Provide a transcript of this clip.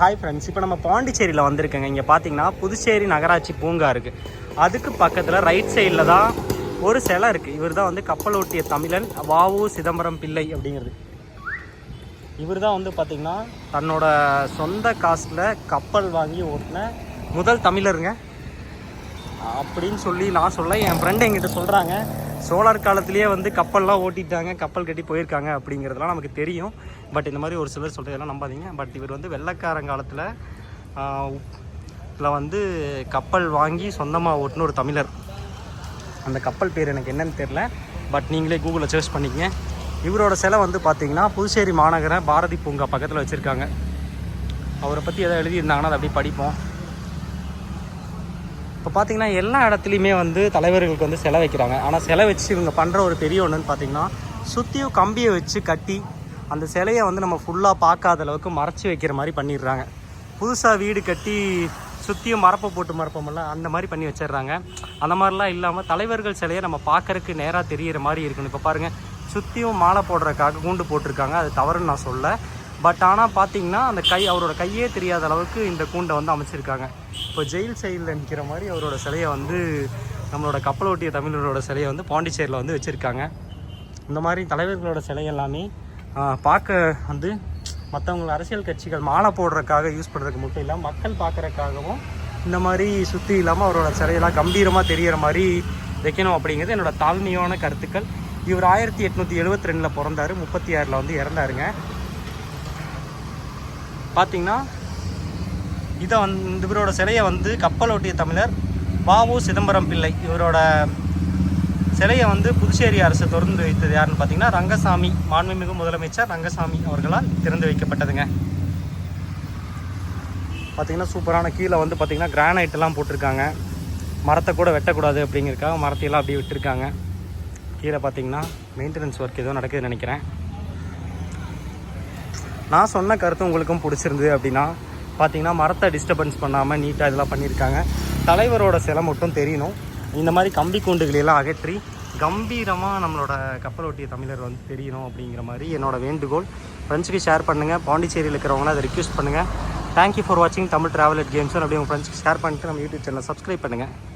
Hi friends இப்போ நம்ம பாண்டிச்சேரியில் வந்திருக்கோங்க. இங்கே பார்த்தீங்கன்னா புதுச்சேரி நகராட்சி பூங்கா இருக்குது அதுக்கு பக்கத்தில் ரைட் சைடில் தான் ஒரு சிலை இருக்குது இவர் தான் வந்து கப்பல் ஓட்டிய தமிழன் வாவு சிதம்பரம் பிள்ளை அப்படிங்கிறது. இவர் தான் வந்து பார்த்திங்கன்னா தன்னோட சொந்த காசில் கப்பல் வாங்கி ஓட்டின முதல் தமிழருங்க. அப்படின்னு சொல்லி நான் சொல்ல என் ஃப்ரெண்டு என்கிட்ட சொல்கிறாங்க சோலார் காலத்திலேயே வந்து கப்பல்லாம் ஓட்டிட்டாங்க கப்பல் கட்டி போயிருக்காங்க அப்படிங்கிறதுலாம் நமக்கு தெரியும். பட் இந்த மாதிரி ஒரு சிலர் சொல்கிறதெல்லாம் நம்பாதீங்க. பட் இவர் வந்து வெள்ளக்காரங்காலத்தில் இதில் வந்து கப்பல் வாங்கி சொந்தமாக ஓட்டுன ஒரு தமிழர். அந்த கப்பல் பேர் எனக்கு என்னன்னு தெரில பட் நீங்களே கூகுளில் சர்ச் பண்ணிக்கங்க. இவரோட சிலை வந்து பார்த்தீங்கன்னா புதுச்சேரி மாநகர பாரதி பூங்கா பக்கத்தில் வச்சுருக்காங்க. அவரை பற்றி எதாவது எழுதியிருந்தாங்கன்னா அதை அப்படியே படிப்போம். இப்போ பார்த்தீங்கன்னா எல்லா இடத்துலையுமே வந்து தலைவர்களுக்கு வந்து சிலை வைக்கிறாங்க. ஆனால் சிலை வச்சு இவங்க பண்ணுற ஒரு பெரிய ஒன்றுன்னு பார்த்தீங்கன்னா சுற்றியும் கம்பியை வச்சு கட்டி அந்த சிலையை வந்து நம்ம ஃபுல்லாக பார்க்காத அளவுக்கு மறைச்சி வைக்கிற மாதிரி பண்ணிடுறாங்க. புதுசாக வீடு கட்டி சுற்றியும் மரப்பை போட்டு மரப்போம்ல அந்த மாதிரி பண்ணி வச்சிடுறாங்க. அந்த மாதிரிலாம் இல்லாமல் தலைவர்கள் சிலையை நம்ம பார்க்கறக்கு நேராக தெரியிற மாதிரி இருக்கணும். இப்போ பாருங்கள் சுற்றியும் மாலை போடுறதுக்காக கூண்டு போட்டிருக்காங்க. அது தவறுன்னு நான் சொல்ல பட் ஆனால் பார்த்தீங்கன்னா அந்த கை அவரோட கையே தெரியாத அளவுக்கு இந்த கூண்டை வந்து அமைச்சிருக்காங்க. இப்போ ஜெயில் சைடில் நிற்கிற மாதிரி அவரோட சிலையை வந்து நம்மளோட கப்பலோட்டிய தமிழரோட சிலையை வந்து பாண்டிச்சேரியில் வந்து வச்சுருக்காங்க. இந்த மாதிரி தலைவர்களோட சிலை எல்லாமே பார்க்க வந்து மற்றவங்க அரசியல் கட்சிகள் மாலை போடுறதுக்காக யூஸ் பண்ணுறதுக்கு மட்டும் இல்லாமல் மக்கள் பார்க்குறதுக்காகவும் இந்த மாதிரி சுற்றி இல்லாமல் அவரோட சிலையெல்லாம் கம்பீரமாக தெரியிற மாதிரி வைக்கணும் அப்படிங்கிறது என்னோட தாழ்மையான கருத்துக்கள். இவர் ஆயிரத்தி எட்நூற்றி எழுபத்தி ரெண்டில் பிறந்தாரு முப்பத்தி ஆறில் வந்து இறந்தாருங்க. பார்த்திங்கன்னா இதை வந்து இவரோட சிலையை வந்து கப்பலோட்டிய தமிழர் பாவு சிதம்பரம் பிள்ளை. இவரோட சிலையை வந்து புதுச்சேரி அரசு திறந்து வைத்தது யாருன்னு பார்த்தீங்கன்னா ரங்கசாமி மாண்புமிகு முதலமைச்சர் ரங்கசாமி அவர்களால் திறந்து வைக்கப்பட்டதுங்க. பார்த்திங்கன்னா சூப்பரான கீழே வந்து பார்த்திங்கன்னா கிரானைட்டெல்லாம் போட்டிருக்காங்க. மரத்தை கூட வெட்டக்கூடாது அப்படிங்கிறதுக்காக மரத்தையெல்லாம் அப்படியே விட்டுருக்காங்க. கீழே பார்த்தீங்கன்னா மெயின்டெனன்ஸ் ஒர்க் ஏதோ நடக்குதுன்னு நினைக்கிறேன். நான் சொன்ன கருத்து உங்களுக்கும் பிடிச்சிருந்து அப்படின்னா பார்த்தீங்கன்னா மரத்தை டிஸ்டர்பன்ஸ் பண்ணாமல் நீட்டாக இதெல்லாம் பண்ணியிருக்காங்க. தலைவரோட சிலை மட்டும் தெரியணும். இந்த மாதிரி கம்பி கூண்டுகளையெல்லாம் அகற்றி கம்பீரமாக நம்மளோட கப்பலோட்டிய தமிழர் வந்து தெரியணும் அப்படிங்கிற மாதிரி என்னோடய வேண்டுகோள். ஃப்ரெண்ட்ஸுக்கு ஷேர் பண்ணுங்கள் பாண்டிச்சேரியில் இருக்கிறவங்களாம் அதை ரிக்வெஸ்ட் பண்ணுங்கள் தேங்க்யூ ஃபார் வாட்சிங் தமிழ் ட்ராவல் அட் கேம்ஸ் அப்படியே உங்கள் ஃப்ரெண்ட்ஸ்க்கு ஷேர் பண்ணிட்டு நம்ம யூடியூப் சேனலை சப்ஸ்கிரைப் பண்ணுங்கள்